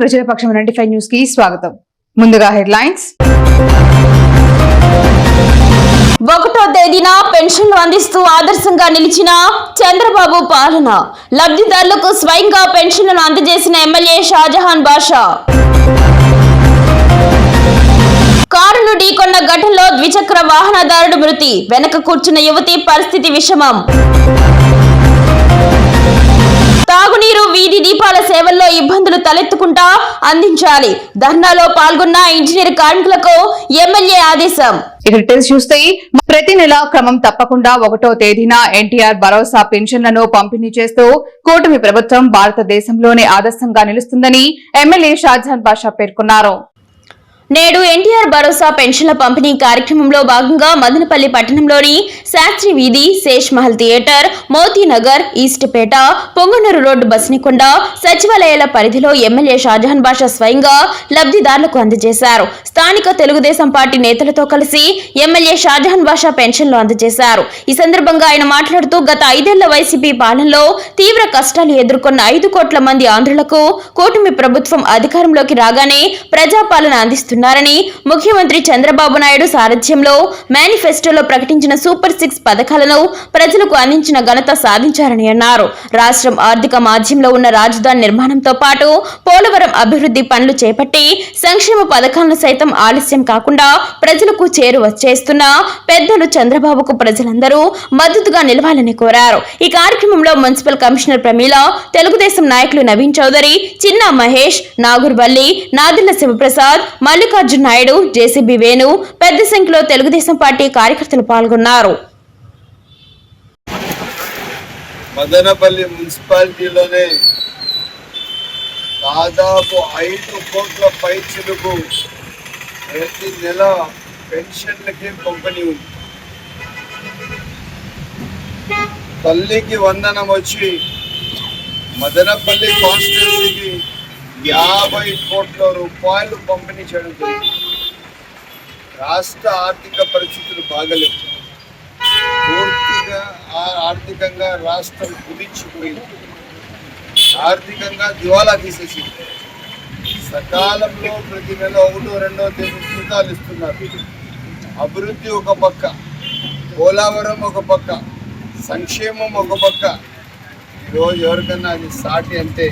ప్రజల పక్షం ninety five న్యూస్కి స్వాగతం. ముందుగా హెడ్లైన్స్. ఒకటో తేదీన పెన్షన్లు అందిస్తూ ఆదర్శంగా నిలిచిన చంద్రబాబు పాలన. లబ్ధిదారులకు స్వయంగా పెన్షన్లను అందజేసిన ఎమ్మెల్యే షాజహాన్ బాషా. కారును ఢీకొన్న ఘటనలో ద్విచక్ర వాహనదారుడు మృతి. వెనక కూర్చున్న యువతి పరిస్థితి విషమం. తాగునీరు వీధి దీపాల సేవల్లో ఇబ్బందులు తలెత్తుకుంటా అందించాలి. ధర్నాలో పాల్గొన్న ఇంజనీర్ కార్మికులకు ఎమ్మెల్యే ఆదేశం. ఇక డీటెయిల్స్ చూస్తే ప్రతి నెల క్రమం తప్పకుండా ఒకటో తేదీన ఎన్టీఆర్ భరోసా పెన్షన్లను పంపిణీ చేస్తూ కూటమి ప్రభుత్వం భారతదేశంలోనే ఆదర్శంగా నిలుస్తుందని ఎమ్మెల్యే షాజహాన్ బాషా పేర్కొన్నారు. నేడు ఎన్టీఆర్ భరోసా పెన్షన్ల పంపిణీ కార్యక్రమంలో భాగంగా మదనపల్లి పట్టణంలోని శాస్త్రి వీధి శేష్ మహల్ థియేటర్ మోతీనగర్ ఈస్ట్పేట పొంగనూరు రోడ్డు బస్నికొండ సచివాలయాల పరిధిలో ఎమ్మెల్యే షాజహాన్ బాషా స్వయంగా లబ్ధిదారులకు అందజేశారు. స్థానిక తెలుగుదేశం పార్టీ నేతలతో కలిసి ఎమ్మెల్యే షాజహాన్ బాషా పెన్షన్లు అందజేశారు. ఈ సందర్భంగా ఆయన మాట్లాడుతూ గత ఐదేళ్ళ వైసీపీ పాలనలో తీవ్ర కష్టాలు ఎదుర్కొన్న ఐదు కోట్ల మంది ఆంధ్రులకు కూటమి ప్రభుత్వం అధికారంలోకి రాగానే ప్రజాపాలన చేస్తున్నారని ముఖ్యమంత్రి చంద్రబాబు నాయుడు సారథ్యంలో మేనిఫెస్టోలో ప్రకటించిన సూపర్ సిక్స్ పథకాలను ప్రజలకు అందించిన ఘనత సాధించారని అన్నారు. రాష్ట్రం ఆర్థిక మాధ్యంలో ఉన్న రాజధాని నిర్మాణంతో పాటు పోలవరం అభివృద్ధి పనులు చేపట్టి సంక్షేమ పథకాలను సైతం ఆలస్యం కాకుండా ప్రజలకు చేరువ చేస్తున్న పెద్దలు చంద్రబాబుకు ప్రజలందరూ మద్దతుగా నిలవాలని కోరారు. ఈ కార్యక్రమంలో మున్సిపల్ కమిషనర్ ప్రమీల తెలుగుదేశం నాయకులు నవీన్ చౌదరి చిన్న మహేష్ నాగుర్వల్లి నాదిల్ల శివప్రసాద్ మల్లికార్జున నాయుడు జేసీబీ వేణు పెద్ద సంఖ్యలో తెలుగుదేశం పార్టీ కార్యకర్తలు పాల్గొన్నారు. మదనపల్లి మున్సిపాలిటీలోనే దాదాపు ఐదు కోట్ల పైచిలుకు ప్రతి నెల పెన్షన్లకి పంపిణీ ఉంది. తల్లికి వందనం వచ్చి మదనపల్లి కాన్స్టిట్యూన్సీకి యాభై కోట్ల రూపాయలు పంపిణీ చేయడం జరిగింది. రాష్ట్ర ఆర్థిక పరిస్థితులు బాగలేవు పూర్తిగా ఆర్థికంగా రాష్ట్రం కుదించిపోయింది. ఆర్థికంగా దివాలా తీసేసింది. సకాలంలో ప్రతి నెల ఒకటో రెండో తేదీ జీతాలు ఇస్తున్నారు. అభివృద్ధి ఒక పక్క పోలవరం ఒక పక్క సంక్షేమం ఒక పక్క. ఈరోజు ఎవరికన్నా అది సాటి అంటే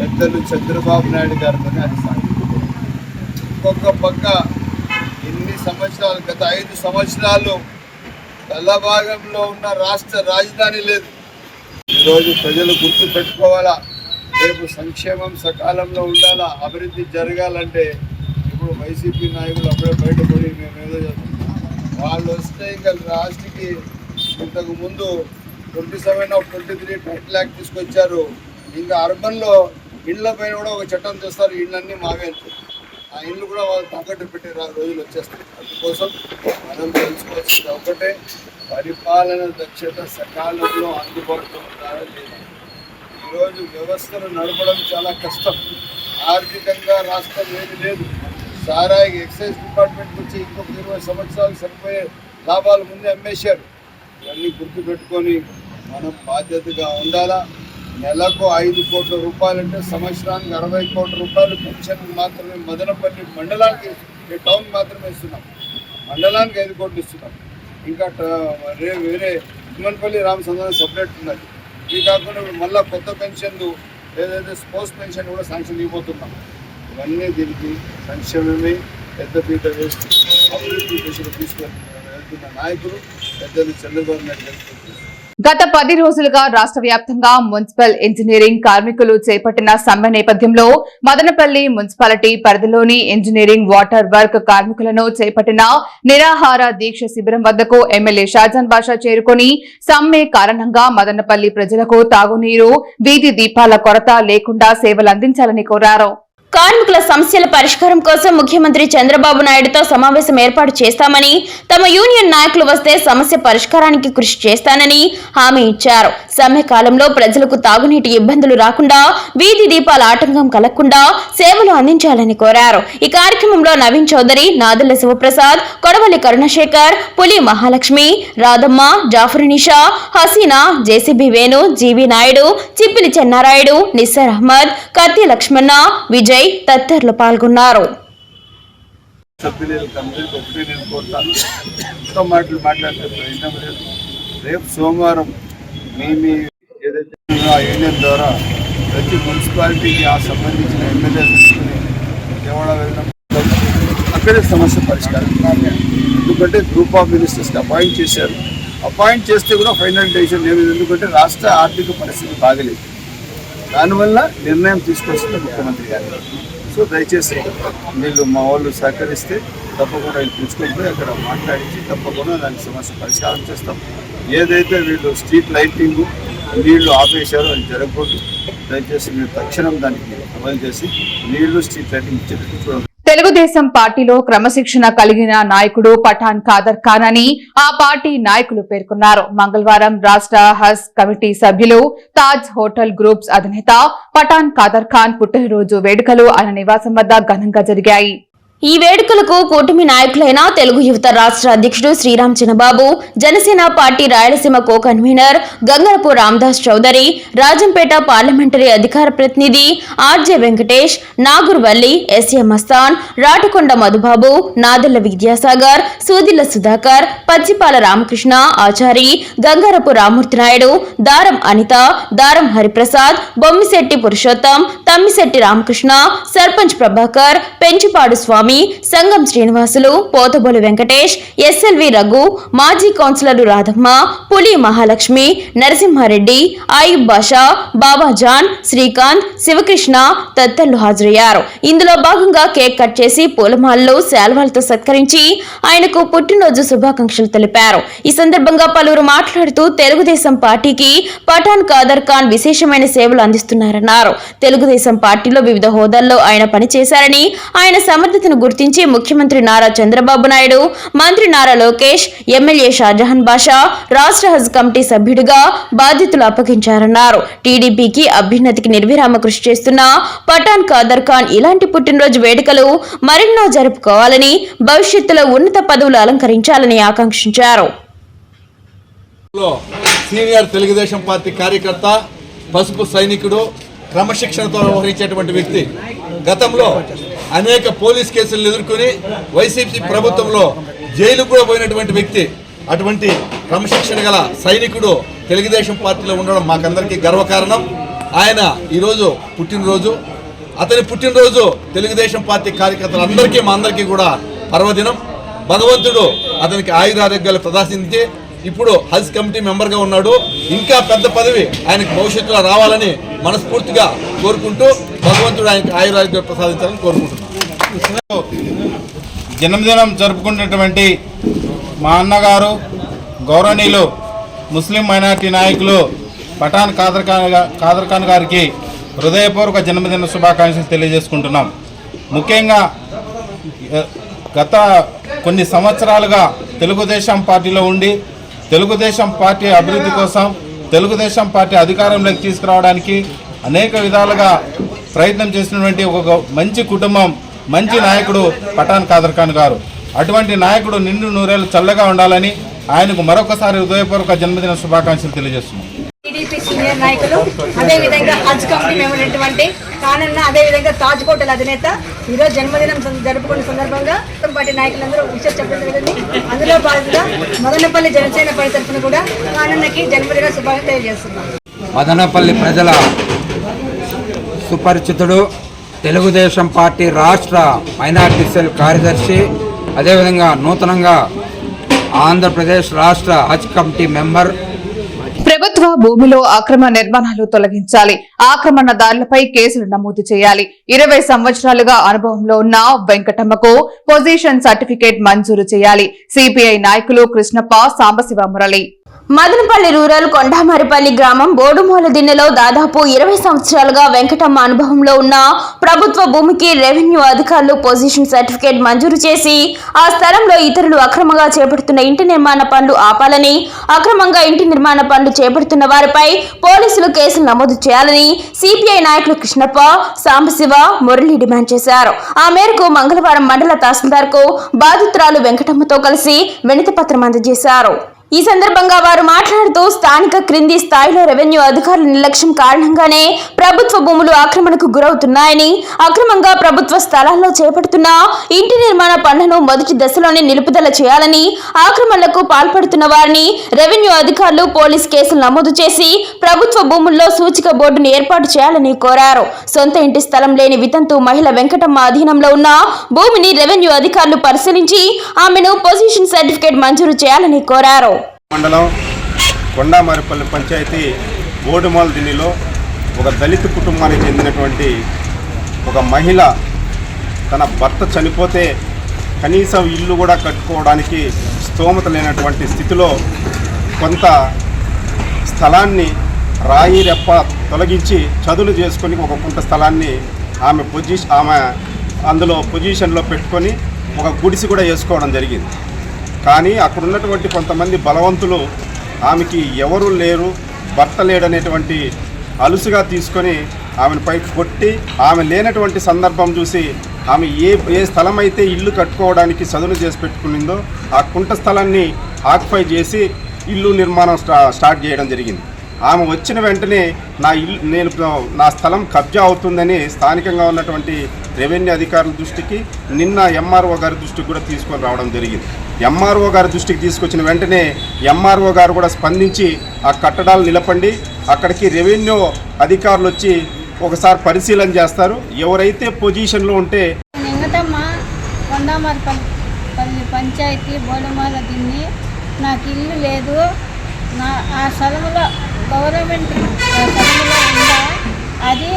పెద్దలు చంద్రబాబు నాయుడు గారితోనే అది ఇంకొక పక్క ఎన్ని సంవత్సరాలు గత ఐదు సంవత్సరాలు తల భాగంలో ఉన్న రాష్ట్ర రాజధాని లేదు. ఈరోజు ప్రజలు గుర్తు పెట్టుకోవాలా? రేపు సంక్షేమం సకాలంలో ఉండాలా? అభివృద్ధి జరగాలంటే ఇప్పుడు వైసీపీ నాయకులు అప్పుడే బయటపడి మేము ఏదో చేస్తాం. వాళ్ళు వస్తే ఇంకా లాస్ట్కి ఇంతకుముందు twenty seven of twenty three ten lakh తీసుకొచ్చారు. ఇంకా అర్బన్లో ఇళ్ళ పైన కూడా ఒక చట్టం చేస్తారు ఇళ్ళన్నీ మావే ఆ ఇల్లు కూడా వాళ్ళు తగ్గట్టు పెట్టే రోజులు వచ్చేస్తాయి. అందుకోసం మనం తెలుసుకోవాల్సింది ఒకటే పరిపాలన దక్షత సకాలంలో అందుబాటులో ఉండాలా లేదు ఈరోజు వ్యవస్థను నడపడం చాలా కష్టం. ఆర్థికంగా రాష్ట్రం ఏమి లేదు. సారాయి ఎక్సైజ్ డిపార్ట్మెంట్ వచ్చి ఇంకొక ఇరవై సంవత్సరాలు సరిపోయే లాభాలు ముందే అమ్మేశారు. ఇవన్నీ గుర్తుపెట్టుకొని మనం బాధ్యతగా ఉండాలా? నెలకు ఐదు కోట్ల రూపాయలంటే సంవత్సరానికి అరవై కోట్ల రూపాయలు పెన్షన్ మాత్రమే మదనపల్లి మండలానికి టౌన్ మాత్రమే ఇస్తున్నాం. మండలానికి ఐదు కోట్లు ఇస్తున్నాం. ఇంకా ట- వేరే తిమ్మనపల్లి రామచంద్రం సపరేట్ ఉన్నది. ఇది కాకుండా మళ్ళీ కొత్త పెన్షన్లు ఏదైతే స్పోర్ట్స్ పెన్షన్ కూడా శాంక్షన్ ఇవ్వబోతున్నాం ఇవన్నీ దీనికి సంక్షేమమే పెద్దపీట వేసి అభివృద్ధి దిశలో తీసుకొని వెళ్తున్న నాయకులు పెద్దలు చంద్రబాబు నాయుడు గత పది రోజులుగా రాష్ట్ర వ్యాప్తంగా మున్సిపల్ ఇంజనీరింగ్ కార్మికులు చేపట్టిన సమ్మె నేపథ్యంలో మదనపల్లి మున్సిపాలిటీ పరిధిలోని ఇంజనీరింగ్ వాటర్ వర్క్ కార్మికులను చేపట్టిన నిరాహార దీక్ష శిబిరం వద్దకు ఎమ్మెల్యే షాజాన్ బాషా చేరుకుని సమ్మె కారణంగా మదనపల్లి ప్రజలకు తాగునీరు వీధి దీపాల కొరత లేకుండా సేవలు అందించాలని కోరారు. కార్మికుల సమస్యల పరిష్కారం కోసం ముఖ్యమంత్రి చంద్రబాబు నాయుడుతో సమావేశం ఏర్పాటు చేస్తామని తమ యూనియన్ నాయకులు వస్తే సమస్య పరిష్కారానికి కృషి చేస్తానని హామీ ఇచ్చారు. సమ్మె కాలంలో ప్రజలకు తాగునీటి ఇబ్బందులు రాకుండా వీధి దీపాల ఆటంకం కలగకుండా సేవలు అందించాలని కోరారు. ఈ కార్యక్రమంలో Naveen Chowdary నాదుల Sivaprasad Kodavali Karunasekhar Puli Mahalakshmi Radhamma Jafarunisha Haseena JCB Venu G V Naidu Chippili Chennarayudu Nissar Ahmed Katti Lakshmana Vijay Vijay తదితరులు పాల్గొన్నారు. మాట్లాడితే ప్రయోజనం లేదు. రేపు సోమవారం మీ ఏదైతే యూనియన్ ద్వారా ప్రతి మున్సిపాలిటీకి ఆ సంబంధించిన ఎమ్మెల్యే తీసుకుని విజయవాడ వెళ్ళడం అక్కడే సమస్య పరిష్కారం ఎందుకంటే గ్రూప్ ఆఫ్ మినిస్టర్స్కి అపాయింట్ చేశారు. అపాయింట్ చేస్తే కూడా ఫైనల్ డెసిషన్ లేదు. ఎందుకంటే రాష్ట్ర ఆర్థిక పరిస్థితి బాగలేదు. దానివల్ల నిర్ణయం తీసుకొస్తుంది ముఖ్యమంత్రి గారు. సో దయచేసి వీళ్ళు మా వాళ్ళు సహకరిస్తే తప్పకుండా వీళ్ళు తీసుకొని పోయి అక్కడ మాట్లాడించి తప్పకుండా దాని సమస్య పరిష్కారం చేస్తాం. ఏదైతే వీళ్ళు స్ట్రీట్ లైటింగ్ నీళ్ళు ఆపేశారో అది జరగకూడదు. దయచేసి మీరు తక్షణం దానికి అమలు చేసి నీళ్ళు స్ట్రీట్ లైటింగ్ ఇచ్చేటట్టు చూడండి. తెలుగుదేశం పార్టీలో క్రమశిక్షణ కలిగిన నాయకుడు పఠాన్ ఖాదర్ ఖాన్ అని ఆ పార్టీ నాయకులు పేర్కొన్నారు. మంగళవారం రాష్ట్ర హజ్ కమిటీ సభ్యులు తాజ్ హోటల్ గ్రూప్స్ అధినేత పఠాన్ ఖాదర్ ఖాన్ పుట్టినరోజు వేడుకలు ఆయన నివాసం వద్ద ఘనంగా జరిగాయి. ఈ వేడుకలకు కూటమి నాయకులైన తెలుగు యువత రాష్ట్ర అధ్యక్షుడు Sriram Chinnababu Janasena party Rayalaseema co convener Gangarapu Ramadas Chowdary Rajampet parliamentary అధికార ప్రతినిధి RJ Venkatesh Nagurvalli SA Mastan Ratakonda Madhubabu Nadella Vidyasagar Sudilla Sudhakar Pachipala Ramakrishna Achari Gangarapu Ramurthy Naidu Daram Anitha Daram Hariprasad Bommisetti Purushottam Tammisetti Ramakrishna sarpanch Prabhakar Penchipadu Swami Sangam Srinivasulu Pothabolu Venkatesh SLV Raghu మాజీ councillor Radhamma పులి మహాలక్ష్మి నరసింహారెడ్డి ఆయుబ్ బాషా బాబాజాన్ శ్రీకాంత్ శివకృష్ణ తదితరులు హాజరయ్యారు. ఇందులో భాగంగా cake cut చేసి పూలమాలలు శాల్వాలతో సత్కరించి ఆయనకు పుట్టినరోజు శుభాకాంక్షలు తెలిపారు. ఈ సందర్భంగా పలువురు మాట్లాడుతూ తెలుగుదేశం పార్టీకి పఠాన్ కాదర్ ఖాన్ విశేషమైన సేవలు అందిస్తున్నారన్నారు. తెలుగుదేశం పార్టీలో వివిధ హోదాల్లో ఆయన పనిచేశారని ఆయన సమర్థతను గుర్తించి ముఖ్యమంత్రి నారా చంద్రబాబు నాయుడు మంత్రి నారా లోకేష్ ఎమ్మెల్యే షాజహాన్ బాషా రాష్ట్ర హజ్ కమిటీ సభ్యుడిగా బాధ్యతలు అప్పగించారన్నారు. టీడీపీకి అభ్యున్నతికి నిర్విరామ కృషి చేస్తున్న పఠాన్ ఖాదర్ ఖాన్ ఇలాంటి పుట్టినరోజు వేడుకలు మరెన్నో జరుపుకోవాలని భవిష్యత్తులో ఉన్నత పదవులు అలంకరించాలని ఆకాంక్షించారు. సీనియర్ తెలుగుదేశం పార్టీ కార్యకర్త పసుపు సైనికుడు క్రమశిక్షణతో వ్యవహరించేటువంటి వ్యక్తి. గతంలో అనేక పోలీస్ కేసులను ఎదుర్కొని వైసీపీ ప్రభుత్వంలో జైలుకు కూడా పోయినటువంటి వ్యక్తి అటువంటి క్రమశిక్షణ గల సైనికుడు తెలుగుదేశం పార్టీలో ఉండడం మాకందరికీ గర్వకారణం. ఆయన ఈరోజు పుట్టినరోజు. అతని పుట్టినరోజు తెలుగుదేశం పార్టీ కార్యకర్తలందరికీ మా అందరికీ కూడా పర్వదినం. భగవంతుడు అతనికి ఆయురారోగ్యాలు ప్రదర్శించి ఇప్పుడు హజ్ కమిటీ మెంబర్గా ఉన్నాడు. ఇంకా పెద్ద పదవి ఆయనకు భవిష్యత్తులో రావాలని మనస్ఫూర్తిగా కోరుకుంటూ భగవంతుడు ఆయనకు ఆయురారోగ్యాలు ప్రసాదించాలని కోరుకుంటున్నాను జన్మదినం జరుపుకున్నటువంటి మా అన్నగారు గౌరవనీయులు ముస్లిం మైనార్టీ నాయకులు పఠాన్ ఖాదర్ ఖాన్ ఖాన్ గారికి హృదయపూర్వక జన్మదిన శుభాకాంక్షలు తెలియజేసుకుంటున్నాం. ముఖ్యంగా గత కొన్ని సంవత్సరాలుగా తెలుగుదేశం పార్టీలో ఉండి తెలుగుదేశం పార్టీ అభివృద్ధి కోసం తెలుగుదేశం పార్టీ అధికారంలోకి తీసుకురావడానికి అనేక విధాలుగా ప్రయత్నం చేసినటువంటి ఒక మంచి కుటుంబం మంచి నాయకుడు పఠాన్ ఖాదర్ ఖాన్ గారు. అటువంటి నాయకుడు నిండు నూరేళ్ళు చల్లగా ఉండాలని ఆయనకు మరొకసారి హృదయపూర్వక జన్మదిన శుభాకాంక్షలు తెలియజేస్తున్నాం. సీనియర్ నాయకులు. అదేవిధంగా హజ్ కమిటీ మెంబర్ కానన్న అదేవిధంగా తాజ్ హోటల్ అధినేత. ఈరోజు జన్మదినం జరుపుకున్న సందర్భంగా మొత్తం పార్టీ నాయకులందరూ విషయం చెప్పడం జరిగింది. అందులో భాగంగా మదనపల్లి జనసేన పార్టీ తరఫున కూడా కానన్నకి జన్మదిన శుభాలు తెలియజేస్తున్నాం. మదనపల్లి ప్రజల సుపరిచితుడు తెలుగుదేశం పార్టీ రాష్ట్ర మైనార్టీ సెల్ కార్యదర్శి అదేవిధంగా నూతనంగా ఆంధ్రప్రదేశ్ రాష్ట్ర హజ్ కమిటీ మెంబర్ ప్రభుత్వ భూమిలో అక్రమ నిర్మాణాలు తొలగించాలి. ఆక్రమణదారులపై కేసులు నమోదు చేయాలి. ఇరవై సంవత్సరాలుగా అనుభవంలో ఉన్న వెంకటమ్మకు పొజిషన్ సర్టిఫికేట్ మంజూరు చేయాలి. సిపిఐ నాయకులు కృష్ణప్ప సాంబశివ మురళి. మదనపల్లి రూరల్ కొండామరిపల్లి గ్రామం బోడుమూల దిన్నెలో దాదాపు ఇరవై సంవత్సరాలుగా వెంకటమ్మ అనుభవంలో ఉన్న ప్రభుత్వ భూమికి రెవెన్యూ అధికారులు పొజిషన్ సర్టిఫికేట్ మంజూరు చేసి ఆ స్థలంలో ఇతరులు అక్రమంగా చేపడుతున్న ఇంటి నిర్మాణ పనులు ఆపాలని అక్రమంగా ఇంటి నిర్మాణ పనులు చేపడుతున్న వారిపై పోలీసులు కేసులు నమోదు చేయాలని సిపిఐ నాయకులు కృష్ణప్ప సాంబశివ మురళి డిమాండ్ చేశారు. ఆ మేరకు మంగళవారం మండల తహసీల్దార్కు బాధితురాలు వెంకటమ్మతో కలిసి వినతి పత్రం అందజేశారు. ఈ సందర్భంగా వారు మాట్లాడుతూ స్థానిక క్రింది స్థాయిలో రెవెన్యూ అధికారుల నిర్లక్ష్యం కారణంగానే ప్రభుత్వ భూములు ఆక్రమణకు గురవుతున్నాయని అక్రమంగా ప్రభుత్వ స్థలాల్లో చేపడుతున్న ఇంటి నిర్మాణ పనులను మొదటి దశలోనే నిలుపుదల చేయాలని ఆక్రమణలకు పాల్పడుతున్న వారిని రెవెన్యూ అధికారులు పోలీస్ కేసులు నమోదు చేసి ప్రభుత్వ భూముల్లో సూచిక బోర్డును ఏర్పాటు చేయాలని కోరారు. సొంత ఇంటి స్థలం లేని వితంతు మహిళ వెంకటమ్మ అధీనంలో ఉన్న భూమిని రెవెన్యూ అధికారులు పరిశీలించి ఆమెను పొజిషన్ సర్టిఫికేట్ మంజూరు చేయాలని కోరారు. మండలం కొండామారిపల్లి పంచాయతీ బోడుమాల దిల్లీలో ఒక దళిత కుటుంబానికి చెందినటువంటి ఒక మహిళ తన భర్త చనిపోతే కనీసం ఇల్లు కూడా కట్టుకోవడానికి స్తోమత లేనటువంటి స్థితిలో కొంత స్థలాన్ని రాయి రెప్ప తొలగించి చదువులు చేసుకొని ఒక కొంత స్థలాన్ని ఆమె పొజిషన్ ఆమె అందులో పొజిషన్లో పెట్టుకొని ఒక గుడిసి కూడా వేసుకోవడం జరిగింది. కానీ అక్కడ ఉన్నటువంటి కొంతమంది బలవంతులు ఆమెకి ఎవరు లేరు భర్త లేడనేటువంటి అలుసుగా తీసుకొని ఆమెను పైకి కొట్టి ఆమె లేనటువంటి సందర్భం చూసి ఆమె ఏ ఏ స్థలం అయితే ఇల్లు కట్టుకోవడానికి చదును చేసి పెట్టుకునిందో ఆ కుంట స్థలాన్ని ఆక్యుపై చేసి ఇల్లు నిర్మాణం స్టార్ట్ చేయడం జరిగింది. ఆమె వచ్చిన వెంటనే నా ఇల్లు నేను నా స్థలం కబ్జా అవుతుందని స్థానికంగా ఉన్నటువంటి రెవెన్యూ అధికారుల దృష్టికి నిన్న ఎంఆర్ఓ గారి దృష్టికి కూడా తీసుకొని రావడం జరిగింది. ఎంఆర్ఓ గారి దృష్టికి తీసుకొచ్చిన వెంటనే ఎంఆర్ఓ గారు కూడా స్పందించి ఆ కట్టడాలు నిలపండి. అక్కడికి రెవెన్యూ అధికారులు వచ్చి ఒకసారి పరిశీలన చేస్తారు. ఎవరైతే పొజిషన్లో ఉంటే పల్లి పంచాయతీ బోడమాల దిన్ని నాకు ఇల్లు లేదు. నా ఆ స్థలంలో గవర్నమెంట్ స్థలంలో ఉందా? అది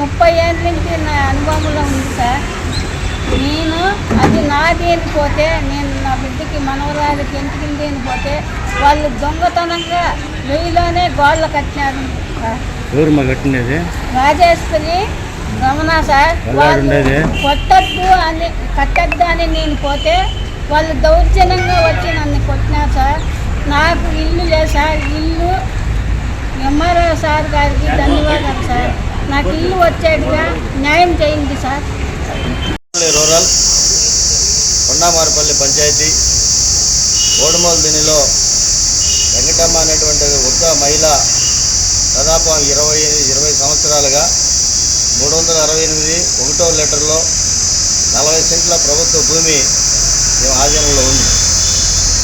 ముప్పై ఏళ్ళ నుంచి నా అనుభవంలో ఉంది సార్. నేను అది నాది అని పోతే నేను నా బిడ్డకి మనవరాలకి ఎంటికింది అని పోతే వాళ్ళు దొంగతనంగా వెయ్యిలోనే గోడలు కట్టినారు. సార్ ఎవరు మా కట్టినది రాజేశ్వరి రమణ సార్ వాళ్ళు కొట్టద్దు అని కట్టద్దు అని నేను పోతే వాళ్ళు దౌర్జన్యంగా వచ్చి నన్ను కొట్టినారు సార్. నాకు ఇల్లు లేదు సార్. ఇల్లు ఎంఆర్ఓ సార్ గారికి ధన్యవాదాలు సార్. నాకు ఇల్లు వచ్చేట్టుగా న్యాయం చేయండి సార్. రూరల్ కొండామారపల్లి పంచాయతీ ఓడుమోలు దీనిలో వెంకటమ్మ అనేటువంటి వృద్ధ మహిళ దాదాపు ఇరవై ఇరవై సంవత్సరాలుగా మూడు వందల అరవై ఎనిమిది ఒకటో లెటర్లో నలభై సెంట్ల ప్రభుత్వ భూమి మేము ఆధీనంలో ఉంది.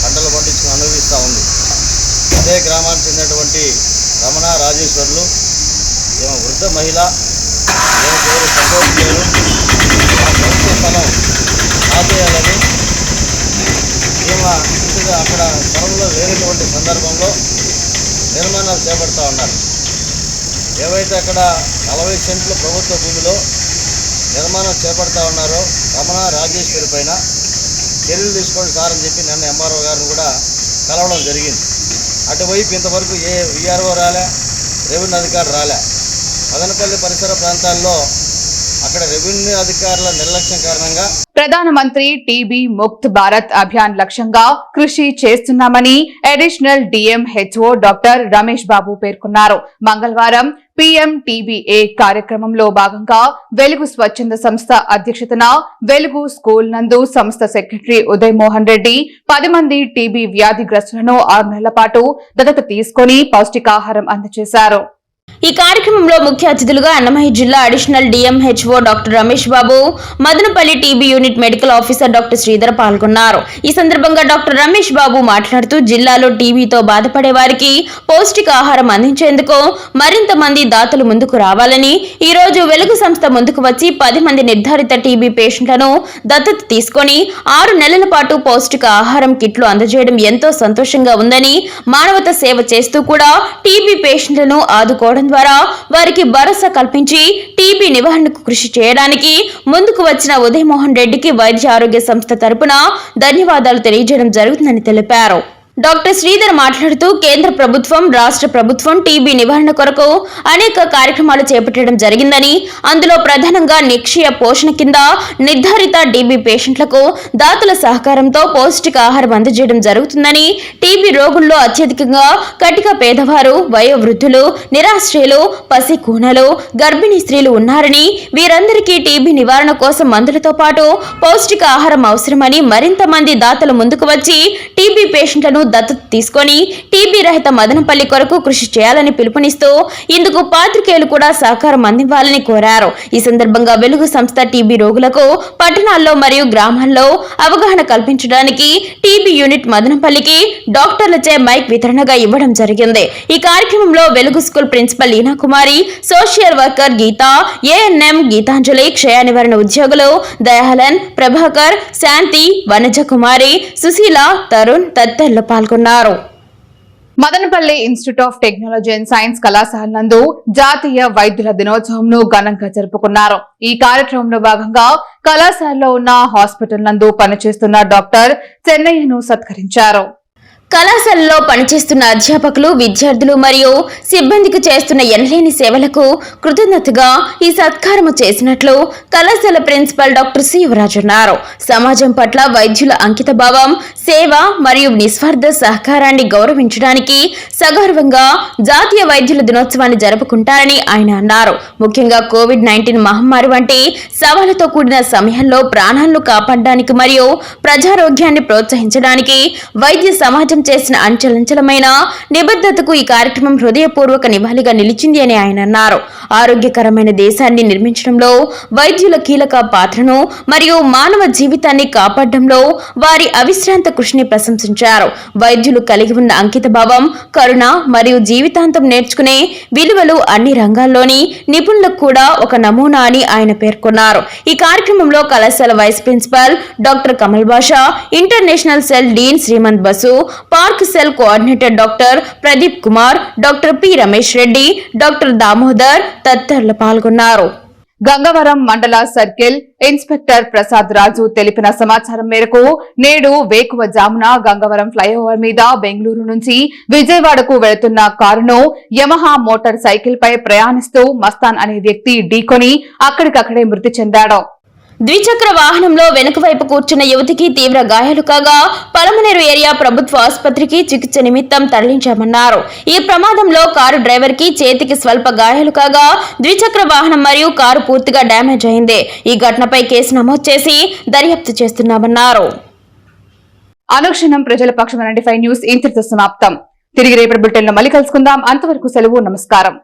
పంటలు పండించుకుని అనుభవిస్తూ ఉంది. అదే గ్రామానికి చెందినటువంటి రమణ రాజేశ్వర్లు ఈమె వృద్ధ మహిళ ఈమె పేరు ఆ ఆపేయాలని ఈమె ఇంటిగా అక్కడ స్థలంలో లేనటువంటి సందర్భంలో నిర్మాణాలు చేపడతా ఉన్నారు. ఏవైతే అక్కడ నలభై సెంట్లు ప్రభుత్వ భూమిలో నిర్మాణం చేపడతా ఉన్నారో రమణ రాజేశ్వరి పైన చర్యలు తీసుకోండి సార్ అని చెప్పి నన్ను ఎంఆర్ఓ గారిని కూడా కలవడం జరిగింది. అటువైపు ఇంతవరకు ఏ విఆర్ఓ రాలే రెవెన్యూ అధికారులు రాలే. మదనపల్లి పరిసర ప్రాంతాల్లో అక్కడ రెవెన్యూ అధికారుల నిర్లక్ష్యం కారణంగా ప్రధానమంత్రి టీబీ ముక్త్ భారత్ అభియాన్ లక్ష్యంగా కృషి చేస్తున్నామని additional DM HO doctor Ramesh Babu పేర్కొన్నారు. మంగళవారం పీఎం టీబీఏ కార్యక్రమంలో భాగంగా వెలుగు స్వచ్ఛంద సంస్థ అధ్యక్షతన వెలుగు స్కూల్ నందు సంస్థ సెక్రటరీ ఉదయ్ మోహన్ రెడ్డి పది మంది టీబీ వ్యాధిగ్రస్తులను ఆరు నెలల పాటు దత్తత తీసుకుని పౌష్టికాహారం అందజేశారు. ఈ కార్యక్రమంలో ముఖ్య అతిథులుగా అన్నమయ్య జిల్లా additional DMHO doctor Ramesh Babu Madanapalle TB unit medical officer doctor Sridhar పాల్గొన్నారు. ఈ సందర్భంగా డాక్టర్ రమేష్ బాబు మాట్లాడుతూ జిల్లాలో టీబీతో బాధపడే వారికి పౌష్టికాహారం అందించేందుకు మరింత మంది దాతలు ముందుకు రావాలని ఈ రోజు వెలుగు సంస్థ ముందుకు వచ్చి పది మంది నిర్ధారిత టీబీ పేషెంట్లను దత్తత తీసుకొని ఆరు నెలల పాటు పౌష్టిక ఆహారం కిట్లు అందజేయడం ఎంతో సంతోషంగా ఉందని మానవత సేవ చేస్తూ కూడా టీబీ పేషెంట్లను ఆదుకోవడం ద్వారా వారికి భరోసా కల్పించి టీబీ నివారణకు కృషి చేయడానికి ముందుకు వచ్చిన ఉదయమోహన్ రెడ్డికి వైద్య ఆరోగ్య సంస్థ తరపున ధన్యవాదాలు తెలియజేయడం జరుగుతుందని తెలిపారు. డాక్టర్ శ్రీధర్ మాట్లాడుతూ కేంద్ర ప్రభుత్వం రాష్ట్ర ప్రభుత్వం టీబీ నివారణ కొరకు అనేక కార్యక్రమాలు చేపట్టడం జరిగిందని అందులో ప్రధానంగా నిక్షయ పోషణ కింద నిర్ధారిత టీబీ పేషెంట్లకు దాతల సహకారంతో పౌష్టికాహారం అందజేయడం జరుగుతుందని టీబీ రోగుల్లో అత్యధికంగా కటిక పేదవారు వయోవృద్ధులు నిరాశ్రయులు పసి కూనలు గర్భిణీ స్త్రీలు ఉన్నారని వీరందరికీ టీబీ నివారణ కోసం మందులతో పాటు పౌష్టిక ఆహారం అవసరమని మరింత మంది దాతలు ముందుకు వచ్చి టీబీ పేషెంట్లను దత్తత తీసుకొని టీబీ రహిత మదనపల్లి కొరకు కృషి చేయాలని పిలుపునిస్తూ ఇందుకు పాత్రికేయులు కూడా సహకారం అందివ్వాలని కోరారు. ఈ సందర్భంగా వెలుగు సంస్థ టీబీ రోగులకు పట్టణాల్లో మరియు గ్రామాల్లో అవగాహన కల్పించడానికి టీబీ యూనిట్ మదనపల్లికి డాక్టర్లచే మైక్ వితరణగా ఇవ్వడం జరిగింది. ఈ కార్యక్రమంలో Velugu school principal Leena Kumari social worker Geetha ANM Geethanjali క్షయ నివారణ ఉద్యోగులు దయాహలన్ ప్రభాకర్ శాంతి వనజ కుమారి సుశీల తరుణ్ తదితరులు పాల్గొన్నారు. Madanapalle institute of technology and science కళాశాల నందు జాతీయ వైద్యుల దినోత్సవంను ఘనంగా జరుపుకున్నారు. ఈ కార్యక్రమంలో భాగంగా కళాశాలలో ఉన్న హాస్పిటల్ నందు పనిచేస్తున్న డాక్టర్ చెన్నయ్యను సత్కరించారు. కళాశాలలో పనిచేస్తున్న అధ్యాపకులు విద్యార్థులు మరియు సిబ్బందికి చేస్తున్న ఎనలేని సేవలకు కృతజ్ఞతగా ఈ సత్కారము చేసినట్లు కళాశాల ప్రిన్సిపల్ డాక్టర్ శివరాజు అన్నారు. సమాజం పట్ల వైద్యుల అంకితభావం సేవ మరియు నిస్వార్థ సహకారాన్ని గౌరవించడానికి సగర్వంగా జాతీయ వైద్యుల దినోత్సవాన్ని జరుపుకుంటారని ఆయన అన్నారు. ముఖ్యంగా కోవిడ్ నైన్టీన్ మహమ్మారి వంటి సవాళ్ళతో కూడిన సమయంలో ప్రాణాలను కాపాడడానికి మరియు ప్రజారోగ్యాన్ని ప్రోత్సహించడానికి వైద్య సమాజం చేసిన అంచలంచలమైన నిబద్ధతకు ఈ కార్యక్రమం హృదయపూర్వక నివాళిగా నిలిచింది అని ఆయన అన్నారు. ఆరోగ్యకరమైన దేశాన్ని నిర్మించడంలో వైద్యుల కీలక పాత్రను మరియు మానవ జీవితాన్ని కాపాడడంలో వారి అవిశ్రాంత కృషిని ప్రశంసించారు. వైద్యులు కలిగి ఉన్న అంకితభావం కరుణ మరియు జీవితాంతం నేర్చుకునే విలువలు అన్ని రంగాల్లోని నిపుణులకు కూడా ఒక నమూనా అని ఆయన పేర్కొన్నారు. ఈ కార్యక్రమంలో కళాశాల vice principal doctor Kamal Basha international cell dean Srimanth Basu park cell coordinator doctor Pradeep Kumar doctor P Ramesh Reddy doctor Damodar తదితరులు పాల్గొన్నారు. గంగవరం మండల సర్కిల్ ఇన్స్పెక్టర్ ప్రసాద్ రాజు తెలిపిన సమాచారం మేరకు నేడు వేకువ జామున గంగవరం ఫ్లైఓవర్ మీద బెంగళూరు నుంచి విజయవాడకు వెళుతున్న కారును యమహా మోటార్ సైకిల్ పై ప్రయాణిస్తూ మస్తాన్ అనే వ్యక్తి ఢీకొని అక్కడికక్కడే మృతి చెందాడు. ద్విచక్ర వాహనంలో వెనుక వైపు కూర్చున్న యువతికి తీవ్ర గాయాలు కాగా పలమనేరు ఏరియా ప్రభుత్వ ఆసుపత్రికి చికిత్స నిమిత్తం తరలించామన్నారు. ఈ ప్రమాదంలో కారు డ్రైవర్కి చేతికి స్వల్ప గాయాలు కాగా ద్విచక్ర వాహనం మరియు కారు పూర్తిగా డ్యామేజ్ అయింది. ఈ ఘటనపై కేసు నమోదు చేసి దర్యాప్తు చేస్తున్నామన్నారు. అనుక్షణం ప్రజల పక్షం నైన్టీ న్యూస్ ఇంతటితో సమాప్తం. తిరిగి రేపటి బులెటిన్లో మళ్ళీ కలుసుకుందాం. అంతవరకు సెలవు నమస్కారం.